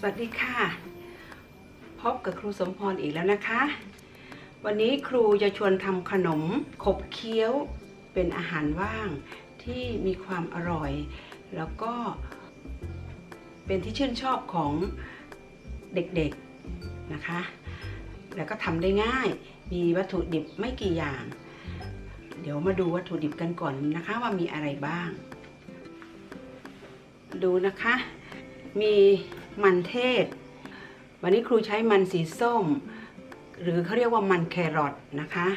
สวัสดีค่ะ พบกับครูสมพรอีกแล้วนะคะ วันนี้ครูจะชวนทำขนมขบเคี้ยวเป็นอาหารว่างที่มีความอร่อย แล้วก็เป็นที่ชื่นชอบของเด็กๆนะคะ แล้วก็ทำได้ง่าย มีวัตถุดิบไม่กี่อย่าง เดี๋ยวมาดูวัตถุดิบกันก่อนนะคะว่ามีอะไรบ้าง ดูนะคะ มี มันเทศ วันนี้ครูใช้มันสีส้ม หรือเขาเรียกว่ามันแครอทนะคะ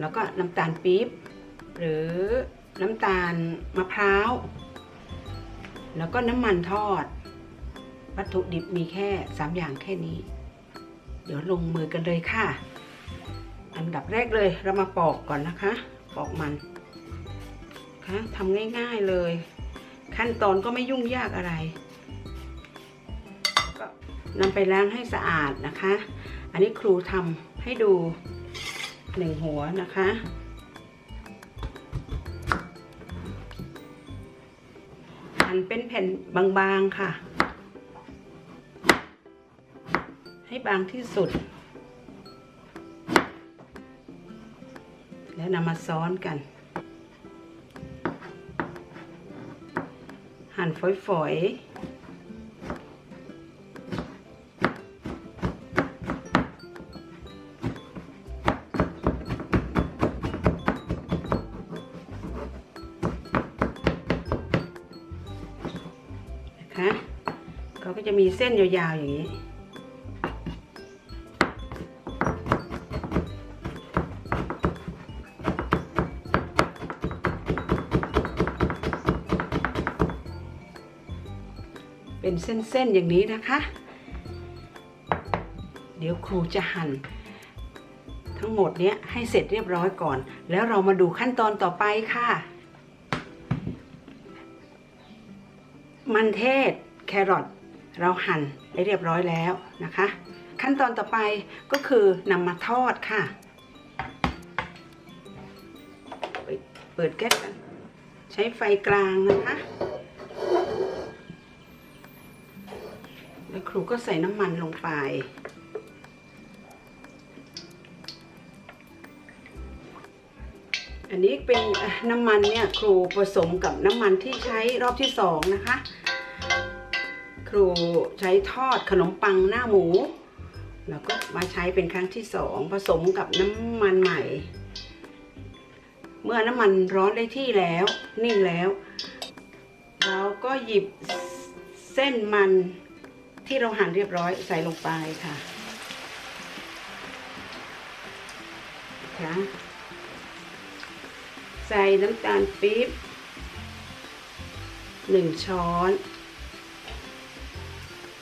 แล้วก็น้ำตาลปี๊บหรือน้ำตาลมะพร้าว แล้วก็น้ำมันทอด วัตถุดิบมีแค่ 3 อย่างแค่นี้ เดี๋ยวลงมือกันเลยค่ะ อันดับแรกเลยเรามาปอกก่อนนะคะ ปอกมันคะทำง่ายๆเลย ขั้นตอนก็ไม่ยุ่งยากอะไร นำไปล้างให้สะอาดนะคะ อันนี้ครูทำให้ดูหนึ่งหัวนะคะ หั่นเป็นแผ่นบางๆค่ะ ให้บางที่สุด แล้วนำมาซ้อนกัน หั่นฝอยๆ จะมีเส้นยาวๆอย่างนี้ เป็นเส้นๆอย่างนี้นะคะ เดี๋ยวครูจะหั่นทั้งหมดเนี้ยให้เสร็จเรียบร้อยก่อน แล้วเรามาดูขั้นตอนต่อไปค่ะ มันเทศแครอท เราหั่นได้เรียบร้อยแล้วนะคะ ขั้นตอนต่อไปก็คือนำมาทอดค่ะ เปิดแก๊สกันใช้ไฟกลางนะคะแล้วครูก็ใส่น้ำมันลงไป อันนี้เป็นน้ำมันเนี่ยครูผสมกับน้ำมันที่ใช้รอบที่สองนะคะ ครูใช้ทอดขนมปังหน้าหมู แล้วก็มาใช้เป็นครั้งที่สองผสมกับน้ำมันใหม่ เมื่อน้ำมันร้อนได้ที่แล้ว นิ่งแล้วเราก็หยิบเส้นมันที่เราหั่นเรียบร้อยใส่ลงไปค่ะคะใส่น้ำตาลปี๊บหนึ่งช้อน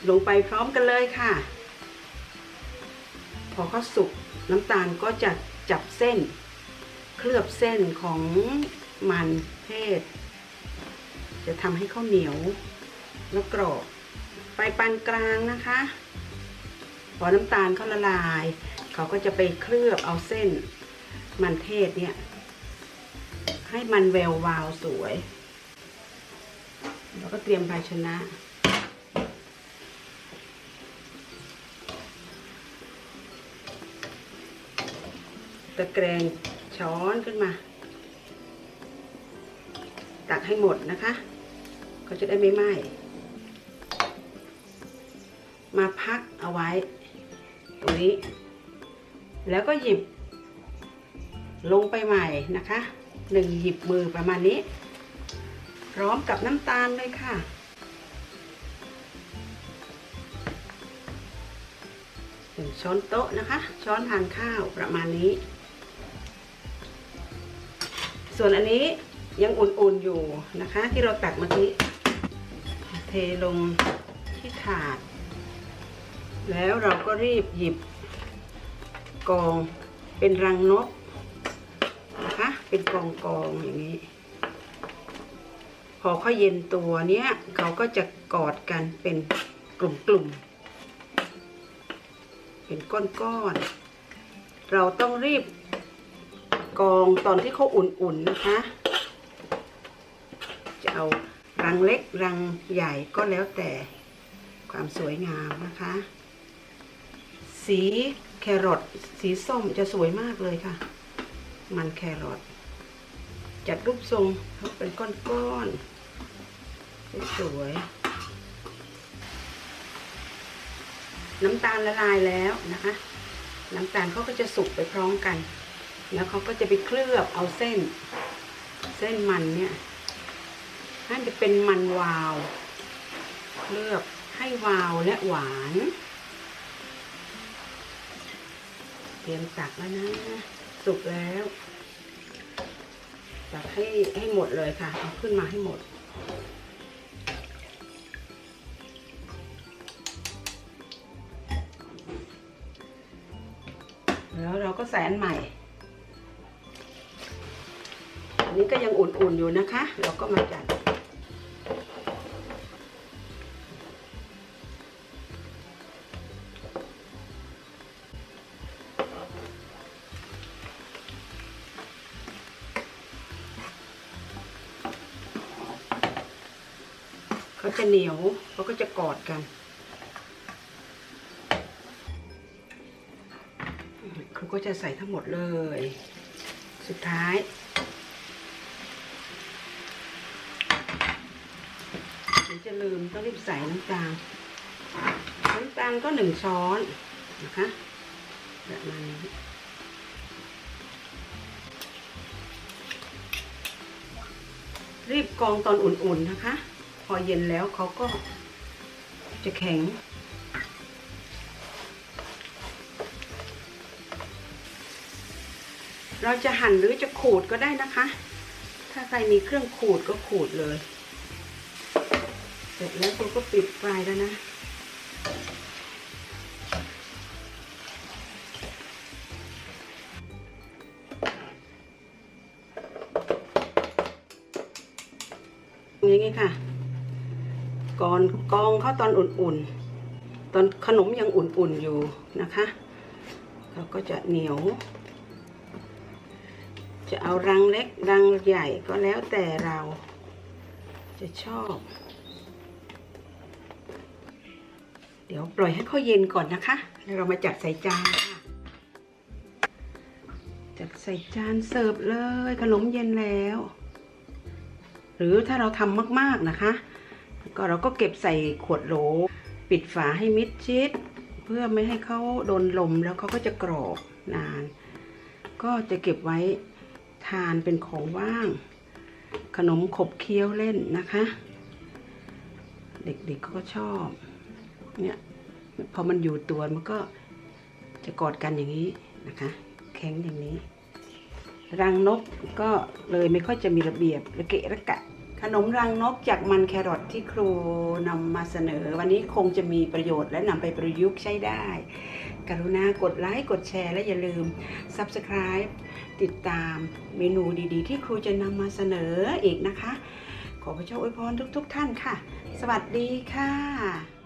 ลงไปพร้อมกันเลยค่ะ พอเขาสุกน้ำตาลก็จะจับเส้น เคลือบเส้นของมันเทศ จะทำให้ข้าวเหนียวแล้วกรอบไฟปานกลางนะคะ พอน้ำตาลเขาละลาย เขาก็จะไปเคลือบเอาเส้น มันเทศเนี่ย ให้มันแวววาวสวย แล้วก็เตรียมภาชนะ ตะแกรงช้อนขึ้นมา ตักให้หมดนะคะเขาจะได้ไม่ไหม้มาพักเอาไว้ ตรงนี้ แล้วก็หยิบ ลงไปใหม่นะคะหนึ่งหยิบมือประมาณนี้ พร้อมกับน้ำตาลเลยค่ะ หนึ่งช้อนโต๊ะนะคะ ช้อนทานข้าวประมาณนี้ ส่วนอันนี้ยังอุ่นๆอยู่นะคะ ที่เราตักเมื่อกี้เทลงที่ถาด แล้วเราก็รีบหยิบกองเป็นรังนกนะคะ เป็นกองกองอย่างนี้ พอเขาเย็นตัวเนี้ยเขาก็จะกอดกันเป็นกลุ่มๆเป็นก้อนๆเราต้องรีบ กองตอนที่เขาอุ่นๆนะคะ จะเอารังเล็กรังใหญ่ก็แล้วแต่ความสวยงามนะคะ สีแครอทสีส้มจะสวยมากเลยค่ะ มันแครอทจัดรูปทรงเขาเป็นก้อนๆสวยน้ำตาลละลายแล้วนะคะ น้ำตาลเขาก็จะสุกไปพร้อมกัน แล้วเขาก็จะไปเคลือบเอาเส้น เส้นมันเนี่ยให้จะเป็นมันวาว เคลือบให้วาวและหวาน เตรียมตักแล้วนะ สุกแล้วตักให้ให้หมดเลยค่ะ เอาขึ้นมาให้หมดแล้วเราก็ใส่อันใหม่ อันนี้ก็ยังอุ่นๆอยู่นะคะ เราก็มาจัดเขาจะเหนียวเขาก็จะกอดกันครูก็จะใส่ทั้งหมดเลย สุดท้ายเดี๋ยว จะลืมต้องรีบใส่น้ำตาล น้ำตาลก็หนึ่งช้อนนะคะแบบมาณนี้รีบกองตอนอุ่นๆนะคะ พอเย็นแล้วเขาก็จะแข็ง เราจะหั่นหรือจะขูดก็ได้นะคะ ถ้าใครมีเครื่องขูดก็ขูดเลย สร็จแล้วคุณก็ปิดไฟแล้วนะ อย่างนี้ค่ะ ก่อนกองเข้าตอนอุ่นๆ ตอนขนมยังอุ่นๆอยู่นะคะ เราก็จะเหนียว จะเอารังเล็กรังใหญ่ก็แล้วแต่เราจะชอบ เดี๋ยวปล่อยให้เขาเย็นก่อนนะคะ แล้วเรามาจัดใส่จานค่ะ จัดใส่จานเสิร์ฟเลยขนมเย็นแล้ว หรือถ้าเราทำมากๆนะคะ ก็เราก็เก็บใส่ขวดโหล ปิดฝาให้มิดชิด เพื่อไม่ให้เขาโดนลมแล้วเขาก็จะกรอบนาน ก็จะเก็บไว้ทานเป็นของว่าง ขนมขบเคี้ยวเล่นนะคะ เด็กๆเขาก็ชอบ เนี่ยพอมันอยู่ตัวมันก็จะกอดกันอย่างนี้นะคะ แข็งอย่างนี้ รังนกก็เลยไม่ค่อยจะมีระเบียบระเกะระกะ ขนมรังนกจากมันแครอทที่ครูนำมาเสนอ วันนี้คงจะมีประโยชน์และนำไปประยุกต์ใช้ได้ กรุณากดไลค์กดแชร์และอย่าลืม Subscribe ติดตามเมนูดีๆ ที่ครูจะนำมาเสนออีกนะคะ ขอพระเจ้าอวยพรทุก ๆ ท่านค่ะ สวัสดีค่ะ